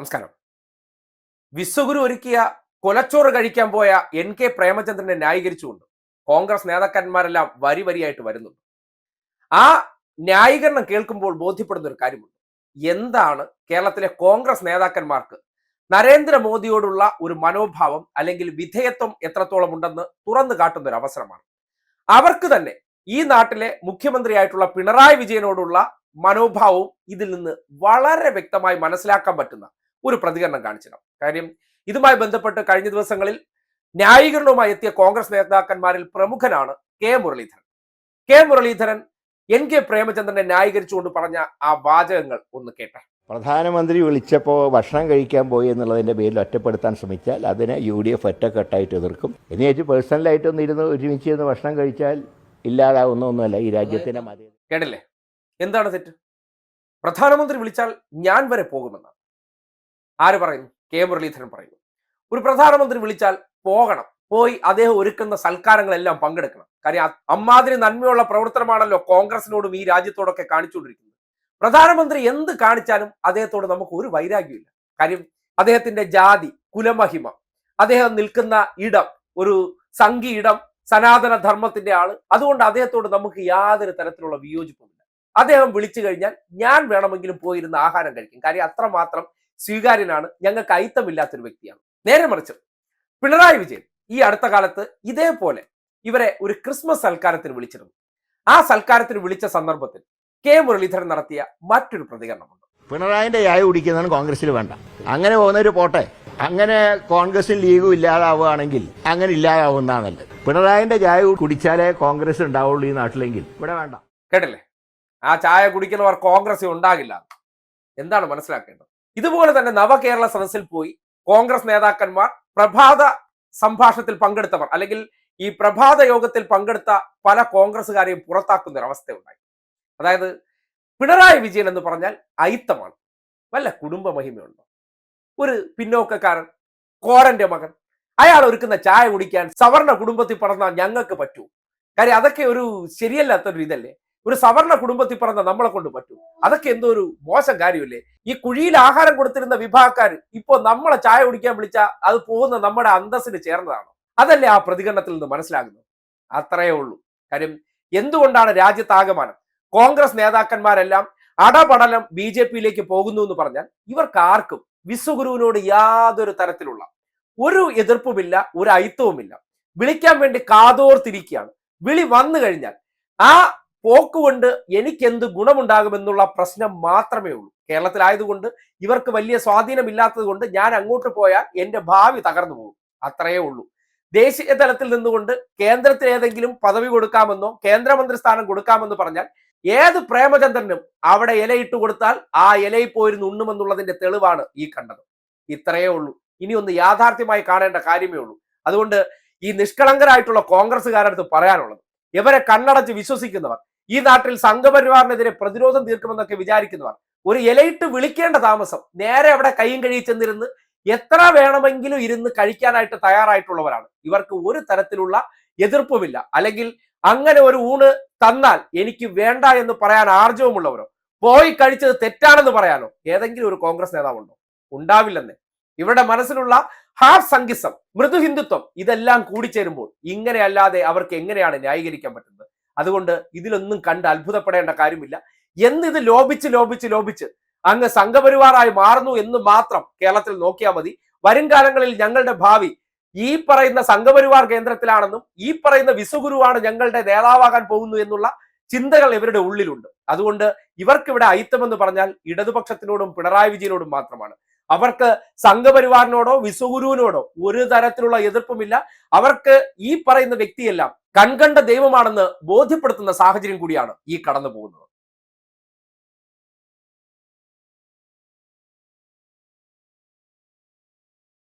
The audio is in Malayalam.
നമസ്കാരം. വിശ്വഗുരു ഒരുക്കിയ കൊലച്ചോറ് കഴിക്കാൻ പോയ എൻ കെ പ്രേമചന്ദ്രനെ ന്യായീകരിച്ചുകൊണ്ട് കോൺഗ്രസ് നേതാക്കന്മാരെല്ലാം വരി വരിയായിട്ട് വരുന്നുണ്ട്. ആ ന്യായീകരണം കേൾക്കുമ്പോൾ ബോധ്യപ്പെടുന്ന ഒരു കാര്യമുണ്ട്. എന്താണ് കേരളത്തിലെ കോൺഗ്രസ് നേതാക്കന്മാർക്ക് നരേന്ദ്രമോദിയോടുള്ള ഒരു മനോഭാവം അല്ലെങ്കിൽ വിധേയത്വം എത്രത്തോളം ഉണ്ടെന്ന് തുറന്നു കാട്ടുന്ന ഒരു അവസരമാണ്. അവർക്ക് തന്നെ ഈ നാട്ടിലെ മുഖ്യമന്ത്രിയായിട്ടുള്ള പിണറായി വിജയനോടുള്ള മനോഭാവവും ഇതിൽ നിന്ന് വളരെ വ്യക്തമായി മനസ്സിലാക്കാൻ പറ്റുന്ന ഒരു പ്രതികരണം കാണിച്ചിരുന്നു. കാര്യം ഇതുമായി ബന്ധപ്പെട്ട് കഴിഞ്ഞ ദിവസങ്ങളിൽ ന്യായീകരണവുമായി എത്തിയ കോൺഗ്രസ് നേതാക്കന്മാരിൽ പ്രമുഖനാണ് K Muraleedharan. K Muraleedharan N K പ്രേമചന്ദ്രനെ ന്യായീകരിച്ചുകൊണ്ട് പറഞ്ഞ ആ വാചകങ്ങൾ ഒന്ന് കേട്ടെ. പ്രധാനമന്ത്രി വിളിച്ചപ്പോൾ ഭക്ഷണം കഴിക്കാൻ പോയി എന്നുള്ളതിന്റെ പേരിൽ ഒറ്റപ്പെടുത്താൻ ശ്രമിച്ചാൽ അതിനെ യു ഡി എഫ് ഒറ്റക്കെട്ടായിട്ട് എതിർക്കും. എന്ന് വെച്ച് പേഴ്സണലായിട്ടൊന്നും ഇരുന്ന് ഒരുമിച്ച് ഇരുന്ന് ഭക്ഷണം കഴിച്ചാൽ ഇല്ലാതാവുന്ന ഒന്നുമല്ല ഈ രാജ്യത്തിന്റെ മതി. കേട്ടില്ലേ? എന്താണ് തെറ്റ്? പ്രധാനമന്ത്രി വിളിച്ചാൽ ഞാൻ വരെ പോകുമെന്നാണ്. ആര് പറയുന്നു? കെ മുരളീധരൻ പറയുന്നു. ഒരു പ്രധാനമന്ത്രി വിളിച്ചാൽ പോകണം. പോയി അദ്ദേഹം ഒരുക്കുന്ന സൽക്കാരങ്ങളെല്ലാം പങ്കെടുക്കണം. കാര്യം അമ്മാതിരി നന്മയുള്ള പ്രവർത്തനമാണല്ലോ കോൺഗ്രസിനോടും ഈ രാജ്യത്തോടൊക്കെ കാണിച്ചുകൊണ്ടിരിക്കുന്നത്. പ്രധാനമന്ത്രി എന്ത് കാണിച്ചാലും അദ്ദേഹത്തോട് നമുക്ക് ഒരു വൈരാഗ്യമില്ല കാര്യം അദ്ദേഹത്തിന്റെ ജാതി കുലമഹിമ അദ്ദേഹം നിൽക്കുന്ന ഇടം ഒരു സംഘി ഇടം സനാതന ധർമ്മത്തിന്റെ ആൾ അതുകൊണ്ട് അദ്ദേഹത്തോട് നമുക്ക് യാതൊരു തരത്തിലുള്ള വിയോജിപ്പുമില്ല. അദ്ദേഹം വിളിച്ചു കഴിഞ്ഞാൽ ഞാൻ വേണമെങ്കിലും പോയിരുന്ന് ആഹാരം കഴിക്കും. കാര്യം അത്രമാത്രം സ്വീകാര്യനാണ്. ഞങ്ങൾക്ക് അയിത്തമില്ലാത്തൊരു വ്യക്തിയാണ്. നേരെ മറിച്ച് പിണറായി വിജയൻ ഈ അടുത്ത കാലത്ത് ഇതേപോലെ ഇവരെ ഒരു ക്രിസ്മസ് സൽക്കാരത്തിന് വിളിച്ചിരുന്നു. ആ സൽക്കാരത്തിന് വിളിച്ച സന്ദർഭത്തിൽ കെ മുരളീധരൻ നടത്തിയ മറ്റൊരു പ്രതികരണമുണ്ട്. പിണറായിന്റെ ചായ കുടിക്കുന്നതാണ് കോൺഗ്രസിൽ വേണ്ട. അങ്ങനെ പോകുന്നൊരു പോട്ടെ. അങ്ങനെ കോൺഗ്രസിൽ ലീഗും ഇല്ലാതാവുകയാണെങ്കിൽ അങ്ങനെ ഇല്ലാതാവുന്നതാണ് പിണറായിന്റെ ചായ കുടിച്ചാലേ കോൺഗ്രസ് ഉണ്ടാവുള്ളൂ ഈ നാട്ടിലെങ്കിൽ. ഇവിടെ വേണ്ട. കേട്ടല്ലേ? ആ ചായ കുടിക്കുന്നവർ കോൺഗ്രസ് ഉണ്ടാകില്ല. എന്താണ് മനസ്സിലാക്കേണ്ടത്? ഇതുപോലെ തന്നെ നവകേരള സദസ്സിൽ പോയി കോൺഗ്രസ് നേതാക്കന്മാർ പ്രഭാത സംഭാഷണത്തിൽ പങ്കെടുത്തവർ അല്ലെങ്കിൽ ഈ പ്രഭാത യോഗത്തിൽ പങ്കെടുത്ത പല കോൺഗ്രസ്സുകാരെയും പുറത്താക്കുന്ന ഒരു അവസ്ഥ ഉണ്ടായി അതായത് പിണറായി വിജയൻ എന്ന് പറഞ്ഞാൽ അയിത്തമാണ്. വല്ല കുടുംബ മഹിമയുണ്ടോ ഒരു പിന്നോക്കക്കാരൻ കോരന്റെ മകൻ അയാൾ ഒരുക്കുന്ന ചായ കുടിക്കാൻ സവർണ കുടുംബത്തിൽ പറഞ്ഞാൽ ഞങ്ങൾക്ക് പറ്റൂ. കാര്യം അതൊക്കെ ഒരു ശരിയല്ലാത്തൊരു ഇതല്ലേ? ഒരു സവർണ കുടുംബത്തിൽ പറഞ്ഞ നമ്മളെ കൊണ്ട് പറ്റൂ. അതൊക്കെ എന്തോ ഒരു മോശം കാര്യമല്ലേ? ഈ കുഴിയിൽ ആഹാരം കൊടുത്തിരുന്ന വിഭാഗക്കാർ ഇപ്പോ നമ്മളെ ചായ കുടിക്കാൻ വിളിച്ചാൽ അത് പോകുന്ന നമ്മുടെ അന്തസ്സിന് ചേർന്നതാണ്. അതല്ലേ ആ പ്രതികരണത്തിൽ നിന്ന് മനസ്സിലാകുന്നത്? അത്രയേ ഉള്ളൂ. കാര്യം എന്തുകൊണ്ടാണ് രാജ്യത്താകമാനം കോൺഗ്രസ് നേതാക്കന്മാരെല്ലാം അടപടലം ബി ജെ പിയിലേക്ക് പോകുന്നു എന്ന് പറഞ്ഞാൽ ഇവർക്ക് ആർക്കും വിശ്വഗുരുവിനോട് യാതൊരു തരത്തിലുള്ള ഒരു എതിർപ്പുമില്ല ഒരു അയിത്തവുമില്ല. വിളിക്കാൻ വേണ്ടി കാതോർത്തിരിക്കുകയാണ്. വിളി വന്നു കഴിഞ്ഞാൽ ആ പോക്കുകൊണ്ട് എനിക്കെന്ത് ഗുണമുണ്ടാകുമെന്നുള്ള പ്രശ്നം മാത്രമേ ഉള്ളൂ. കേരളത്തിലായതുകൊണ്ട് ഇവർക്ക് വലിയ സ്വാധീനമില്ലാത്തത് കൊണ്ട് ഞാൻ അങ്ങോട്ട് പോയാൽ എന്റെ ഭാവി തകർന്നു പോകും. അത്രയേ ഉള്ളൂ. ദേശീയ തലത്തിൽ നിന്നുകൊണ്ട് കേന്ദ്രത്തിൽ ഏതെങ്കിലും പദവി കൊടുക്കാമെന്നോ കേന്ദ്രമന്ത്രി സ്ഥാനം കൊടുക്കാമെന്ന് പറഞ്ഞാൽ ഏത് പ്രേമചന്ദ്രനും അവിടെ ഇലയിട്ട് കൊടുത്താൽ ആ ഇലയിൽ പോയിരുന്ന് ഉണ്ണുമെന്നുള്ളതിന്റെ തെളിവാണ് ഈ കണ്ടത്. ഇത്രയേ ഉള്ളൂ. ഇനി ഒന്ന് യാഥാർത്ഥ്യമായി കാണേണ്ട കാര്യമേ ഉള്ളൂ. അതുകൊണ്ട് ഈ നിഷ്കളങ്കരായിട്ടുള്ള കോൺഗ്രസ്സുകാരടുത്ത് പറയാനുള്ളത് ഇവരെ കണ്ണടച്ച് വിശ്വസിക്കുന്നവർ ഈ നാട്ടിൽ സംഘപരിവാറിനെതിരെ പ്രതിരോധം തീർക്കുമെന്നൊക്കെ വിചാരിക്കുന്നവർ ഒരു ഇലയിട്ട് വിളിക്കേണ്ട താമസം നേരെ അവിടെ കൈയും കഴുകി ചെന്നിരുന്ന് എത്ര വേണമെങ്കിലും ഇരുന്ന് കഴിക്കാനായിട്ട് തയ്യാറായിട്ടുള്ളവരാണ്. ഇവർക്ക് ഒരു തരത്തിലുള്ള എതിർപ്പുമില്ല. അല്ലെങ്കിൽ അങ്ങനെ ഒരു ഊണ് തന്നാൽ എനിക്ക് വേണ്ട എന്ന് പറയാൻ ആർജവമുള്ളവരോ പോയി കഴിച്ചത് തെറ്റാണെന്ന് പറയാനോ ഏതെങ്കിലും ഒരു കോൺഗ്രസ് നേതാവുണ്ടോ? ഉണ്ടാവില്ലെന്നേ. ഇവരുടെ മനസ്സിലുള്ള ഹാഫ് സംഘിസം മൃദു ഹിന്ദുത്വം ഇതെല്ലാം കൂടിച്ചേരുമ്പോൾ ഇങ്ങനെയല്ലാതെ അവർക്ക് എങ്ങനെയാണ് ന്യായീകരിക്കാൻ പറ്റുന്നത്? അതുകൊണ്ട് ഇതിലൊന്നും കണ്ട് അത്ഭുതപ്പെടേണ്ട കാര്യമില്ല. എന്നിത് ലോപിച്ച് ലോപിച്ച് ലോപിച്ച് അങ്ങ് സംഘപരിവാറായി മാറുന്നു എന്ന് മാത്രം കേരളത്തിൽ നോക്കിയാൽ മതി. വരും കാലങ്ങളിൽ ഞങ്ങളുടെ ഭാവി ഈ പറയുന്ന സംഘപരിവാർ കേന്ദ്രത്തിലാണെന്നും ഈ പറയുന്ന വിസുഗുരുവാണ് ഞങ്ങളുടെ നേതാവാകാൻ പോകുന്നു എന്നുള്ള ചിന്തകൾ ഇവരുടെ ഉള്ളിലുണ്ട്. അതുകൊണ്ട് ഇവർക്കിവിടെ അയിത്തമെന്ന് പറഞ്ഞാൽ ഇടതുപക്ഷത്തിനോടും പിണറായി വിജയനോടും മാത്രമാണ്. അവർക്ക് സംഘപരിവാറിനോടോ വിസുഗുരുവിനോടോ ഒരു തരത്തിലുള്ള എതിർപ്പുമില്ല. അവർക്ക് ഈ പറയുന്ന വ്യക്തിയെല്ലാം കൺകണ്ട ദൈവമാണെന്ന് ബോധ്യപ്പെടുത്തുന്ന സാഹചര്യം കൂടിയാണ് ഈ കടന്നു പോകുന്നത്